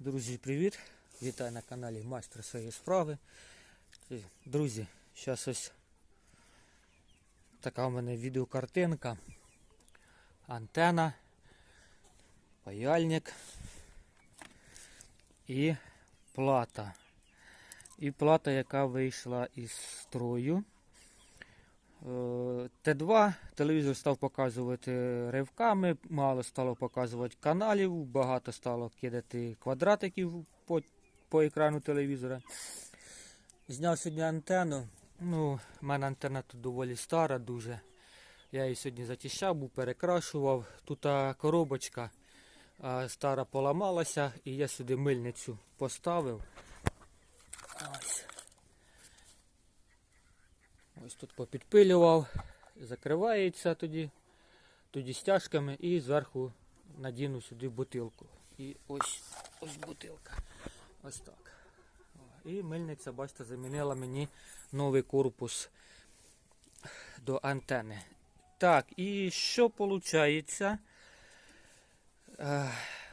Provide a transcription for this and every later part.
Друзі, привіт! Вітаю на каналі Майстер своєї справи. Друзі, зараз ось така у мене відеокартинка. Антена, паяльник і плата. І плата, яка вийшла із строю. Е, Т2 телевізор став показувати ривками, мало стало показувати каналів, багато стало кидати квадратиків по, по екрану телевізора. Зняв сьогодні антенну. Ну, в мене антенна тут доволі стара, дуже. Я її сьогодні затіщав, був перекрашував. Тут а, коробочка а, стара поламалася, і я сюди мильницю поставив. Ось. Ось тут попідпилював, закривається тоді, тоді стяжками і зверху надіну сюди бутилку. І ось ось бутилка. Ось так. І мильниця, бачите, замінила мені новий корпус до антени. Так, і що виходить?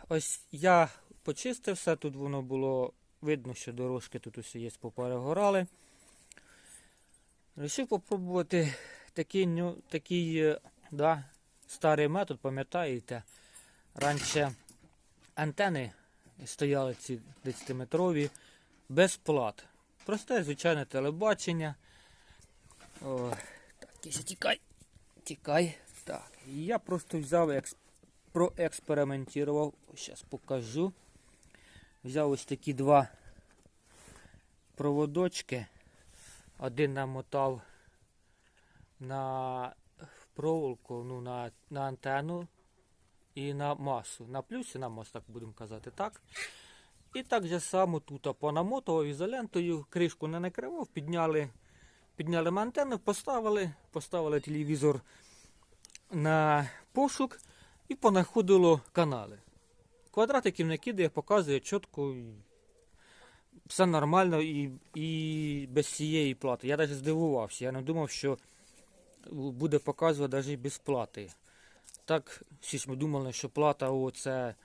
Ось я почистив все, тут воно було видно, що дорожки тут усе є поперегорали. Рішив попробувати такий, ню- такий е, да, старий метод, пам'ятаєте? Раніше антени стояли ці 10-метрові без плат. Просте, звичайне телебачення. О, так, Кися, тікай. Тікай. Так. Я просто взяв, екс, проекспериментував. Зараз покажу. Взяв ось такі два проводочки. Один намотав на проволоку, ну, на, на антенну і на масу. На плюс і на мас, так будемо казати, так. І так же само тут понамотував ізолентою, кришку не накривав, підняли, підняли антенну, поставили, поставили телевізор на пошук і понаходило канали. Квадратиків не кидає, показує чітко. все нормально і, і без цієї плати. Я навіть здивувався. Я не думав, що буде показувати навіть без плати. Так, всі ж ми думали, що плата о, це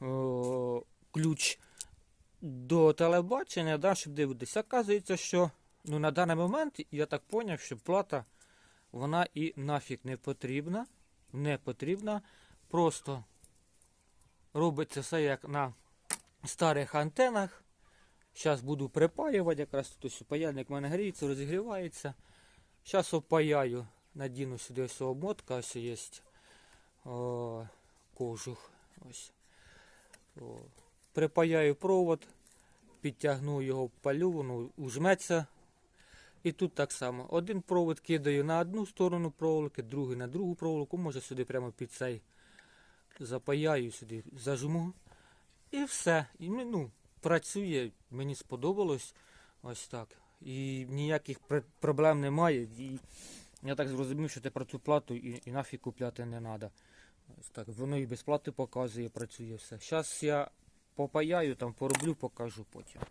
о, ключ до телебачення, да, щоб дивитися. Оказується, що ну, на даний момент я так зрозумів, що плата вона і нафіг не потрібна. Не потрібна. Просто робиться все як на старих антенах. Зараз буду припаювати, якраз тут ось паяльник в мене гріється, розігрівається. Зараз опаяю, надіну сюди обмотка, ось є кожух. Припаяю провод, підтягну його палю, воно ужметься. І тут так само. Один провод кидаю на одну сторону проволоки, другий на другу проволоку, може сюди прямо під цей запаяю сюди, зажму. І все. І, ну, працює, мені сподобалось ось так. І ніяких проблем немає. І я так зрозумів, що тепер цю плату і, і нафіг купляти не треба. Так. Воно і без плати показує, працює все. Зараз я попаяю, там пороблю, покажу потім.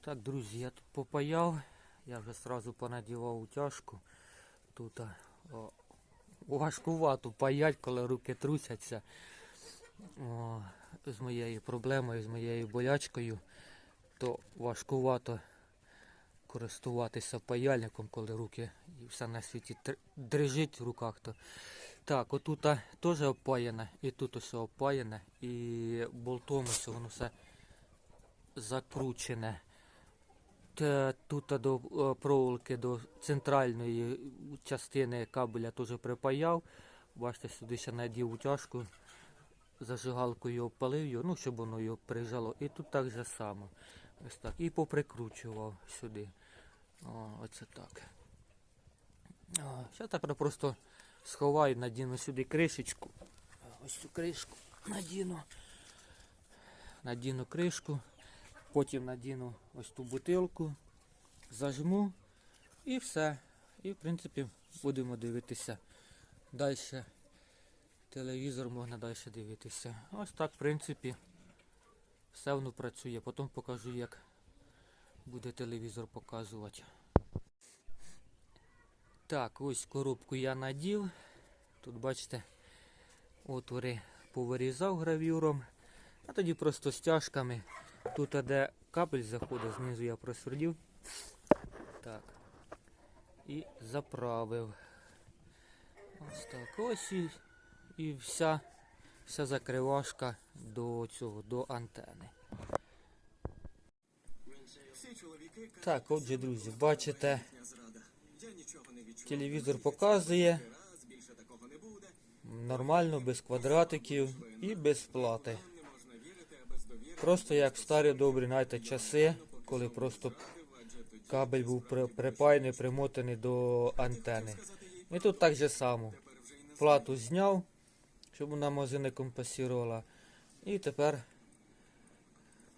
Так, друзі, я тут попаяв. Я вже одразу понадівав утяжку. Тут о, важкувато паять, коли руки трусяться. О, з моєю проблемою, з моєю болячкою, то важкувато користуватися паяльником, коли руки і все на світі дрижить в руках. То. Так, отут теж опаяне, і тут ось опаяне, і болтом ось воно все закручене. Тут до проволоки до центральної частини кабеля теж припаяв. Бачите, сюди ще надів утяжку зажигалкою обпалив його, ну, щоб воно його прижало. І тут так же само. Ось так. І поприкручував сюди. О, оце так. Зараз тепер просто сховаю, надіну сюди кришечку. Ось цю кришку надіну. Надіну кришку. Потім надіну ось ту бутилку, зажму і все. І в принципі будемо дивитися далі телевізор можна далі дивитися. Ось так, в принципі, все воно працює. Потім покажу, як буде телевізор показувати. Так, ось коробку я надів. Тут бачите, отвори повирізав гравюром, а тоді просто стяжками. Тут, де кабель заходить, знизу я просвердів. Так. І заправив. Ось так. Ось і, і вся, вся закривашка до цього, до антени. Так, отже, друзі, бачите, телевізор показує нормально, без квадратиків і без плати. Просто як старі добрі знаєте, часи, коли просто кабель був при- припаяний, примотаний до антени. І тут так же само. Плату зняв, щоб вона мази не компасувала. І тепер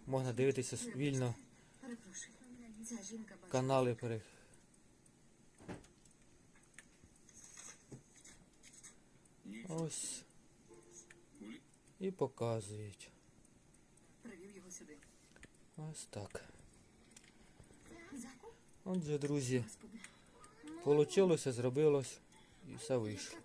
можна дивитися вільно Канали пере. Ось. І показують. Привів його сюди. Ось так. Отже, друзі, получилося, зробилось і все вийшло.